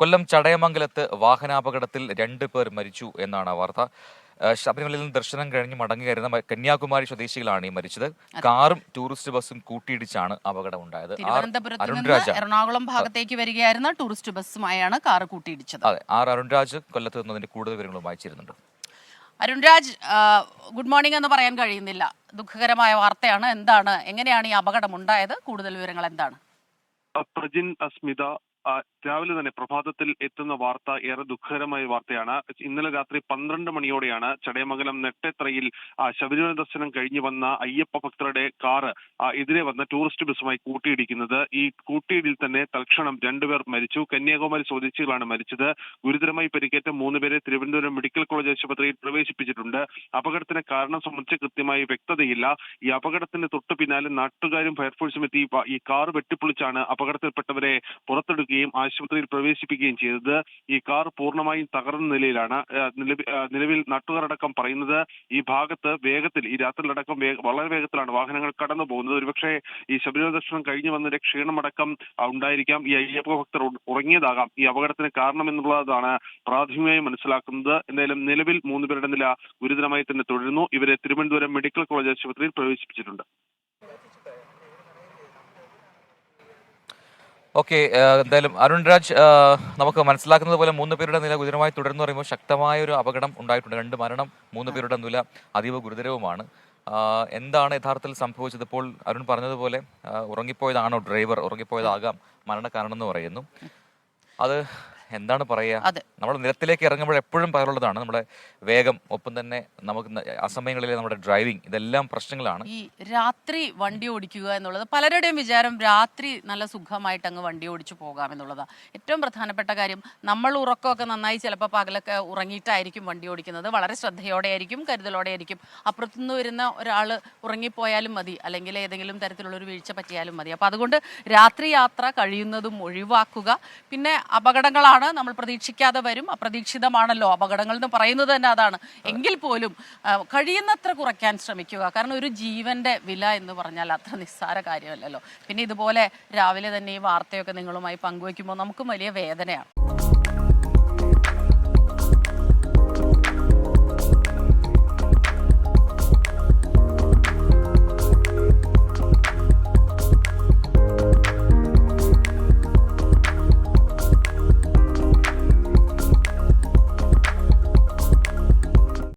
കൊല്ലം ചടയമംഗലത്ത് വാഹനാപകടത്തിൽ രണ്ട് പേർ മരിച്ചു എന്നാണ് വാർത്ത. ശബരിമലയിൽ നിന്ന് ദർശനം കഴിഞ്ഞ് മടങ്ങി മ- കന്യാകുമാരി സ്വദേശികളാണ് ഈ മരിച്ചത്. കാറും ടൂറിസ്റ്റ് ബസ്സും കൂട്ടിയിടിച്ചാണ് അപകടം ഉണ്ടായത്. അരുൺരാജ എറണാകുളം ഭാഗത്തേക്ക് വരികയായിരുന്ന ടൂറിസ്റ്റ് ബസ്സുമായാണ് കാർ കൂട്ടിയിടിച്ചത്. അതെ. ആർ അരുൺരാജ് കൊല്ലത്ത് നിന്നതിന്റെ കൂടുതൽ വിവരങ്ങളും ചേരുന്നുണ്ട് അരുൺരാജ് ഗുഡ് മോർണിംഗ് എന്ന് പറയാൻ കഴിയുന്നില്ല. ദുഃഖകരമായ വാർത്തയാണ്. എന്താണ്? എങ്ങനെയാണ് ഈ അപകടം ഉണ്ടായത്? കൂടുതൽ വിവരങ്ങൾ എന്താണ്? പ്രജിൻ അസ്മിത രാവിലെ തന്നെ പ്രഭാതത്തിൽ എത്തുന്ന വാർത്ത ഏറെ ദുഃഖകരമായ വാർത്തയാണ്. ഇന്നലെ രാത്രി പന്ത്രണ്ട് മണിയോടെയാണ് ചടയമംഗലം നെട്ടേത്രയിൽ ശബരിമല ദർശനം കഴിഞ്ഞു വന്ന അയ്യപ്പ ഭക്തരുടെ കാറ് എതിരെ വന്ന ടൂറിസ്റ്റ് ബസ്സുമായി കൂട്ടിയിടിക്കുന്നത്. ഈ കൂട്ടിയിടിയിൽ തന്നെ തൽക്ഷണം രണ്ടുപേർ മരിച്ചു. കന്യാകുമാരി സ്വദേശികളാണ് മരിച്ചത്. ഗുരുതരമായി പരിക്കേറ്റ മൂന്നുപേരെ തിരുവനന്തപുരം മെഡിക്കൽ കോളേജ് ആശുപത്രിയിൽ പ്രവേശിപ്പിച്ചിട്ടുണ്ട്. അപകടത്തിന് കാരണം സംബന്ധിച്ച് കൃത്യമായി വ്യക്തതയില്ല. ഈ അപകടത്തിന്റെ തൊട്ടു പിന്നാലെ നാട്ടുകാരും ഫയർഫോഴ്സും എത്തി ഈ കാർ വെട്ടിപ്പൊളിച്ചാണ് അപകടത്തിൽപ്പെട്ടവരെ പുറത്തെടുക്കുകയും ആശുപത്രിയിൽ പ്രവേശിപ്പിക്കുകയും ചെയ്തത് ഈ കാർ പൂർണമായും തകർന്ന നിലയിലാണ്. നിലവിൽ നാട്ടുകാരടക്കം പറയുന്നത് ഈ ഭാഗത്ത് വേഗത്തിൽ ഈ രാത്രിയിലടക്കം വളരെ വേഗത്തിലാണ് വാഹനങ്ങൾ കടന്നു പോകുന്നത്. ഒരുപക്ഷെ ഈ ശബരിമല ദർശനം കഴിഞ്ഞു വന്നതിന്റെ ക്ഷീണമടക്കം ഉണ്ടായിരിക്കാം. ഈ അയ്യപ്പ ഭക്തർ ഉറങ്ങിയതാകാം. ഈ അപകടത്തിന് കാരണമെന്നുള്ളതാണ് പ്രാഥമികമായി മനസ്സിലാക്കുന്നത്. എന്തായാലും നിലവിൽ മൂന്നുപേരുടെ നില ഗുരുതരമായി തന്നെ തുടരുന്നു. ഇവരെ തിരുവനന്തപുരം മെഡിക്കൽ കോളേജ് ആശുപത്രിയിൽ പ്രവേശിപ്പിച്ചിട്ടുണ്ട്. ഓക്കെ എന്തായാലും അരുൺ രാജ് നമുക്ക് മനസ്സിലാക്കുന്നത് പോലെ മൂന്ന് പേരുടെ നില ഗുരുതരമായി തുടരുന്നു പറയുമ്പോൾ ശക്തമായ ഒരു അപകടം ഉണ്ടായിട്ടുണ്ട്. രണ്ട് മരണം മൂന്ന് പേരുടെ നില അതീവ ഗുരുതരവുമാണ്. എന്താണ് യഥാർത്ഥത്തിൽ സംഭവിച്ചത്? ഇപ്പോൾ അരുൺ പറഞ്ഞതുപോലെ ഉറങ്ങിപ്പോയതാണോ ഡ്രൈവർ? ഉറങ്ങിപ്പോയതാകാം മരണകാരണം എന്ന് പറയുന്നു. അത് എന്താണ് പറയുക? നമ്മൾ നിരത്തിലേക്ക് ഇറങ്ങുമ്പോൾ എപ്പോഴും പറയാനുള്ളതാണ് നമ്മുടെ വേഗം ഒപ്പം തന്നെ നമുക്ക് അസമയങ്ങളിലെ നമ്മുടെ ഡ്രൈവിംഗ് ഇതെല്ലാം പ്രശ്നങ്ങളാണ്. ഈ രാത്രി വണ്ടി ഓടിക്കുക എന്നുള്ളത് പലരുടെയും വിചാരം രാത്രി നല്ല സുഖമായിട്ട് അങ്ങ് വണ്ടി ഓടിച്ചു പോകാം എന്നുള്ളതാണ് ഏറ്റവും പ്രധാനപ്പെട്ട കാര്യം നമ്മൾ ഉറക്കമൊക്കെ നന്നായി ചിലപ്പോൾ പകലൊക്കെ ഉറങ്ങിയിട്ടായിരിക്കും വണ്ടി ഓടിക്കുന്നത്. വളരെ ശ്രദ്ധയോടെ ആയിരിക്കും കരുതലോടെ ആയിരിക്കും അപ്പുറത്തുനിന്ന് വരുന്ന ഒരാൾ ഉറങ്ങിപ്പോയാലും മതി അല്ലെങ്കിൽ ഏതെങ്കിലും തരത്തിലുള്ള ഒരു വീഴ്ച പറ്റിയാലും മതി. അപ്പോൾ അതുകൊണ്ട് രാത്രി യാത്ര കഴിയുന്നതും ഒഴിവാക്കുക. പിന്നെ അപകടങ്ങളാണ് നമ്മൾ പ്രതീക്ഷിക്കാതെ വരും. അപ്രതീക്ഷിതമാണല്ലോ. അപകടങ്ങൾ എന്ന് പറയുന്നത് തന്നെ അതാണ്. എങ്കിൽ പോലും കഴിയുന്നത്ര കുറയ്ക്കാൻ ശ്രമിക്കുക. കാരണം ഒരു ജീവന്റെ വില എന്ന് പറഞ്ഞാൽ അത്ര നിസ്സാര കാര്യമല്ലല്ലോ. പിന്നെ ഇതുപോലെ രാവിലെ തന്നെ ഈ വാർത്തയൊക്കെ നിങ്ങളുമായി പങ്കുവയ്ക്കുമ്പോൾ നമുക്കും വലിയ വേദനയാണ്.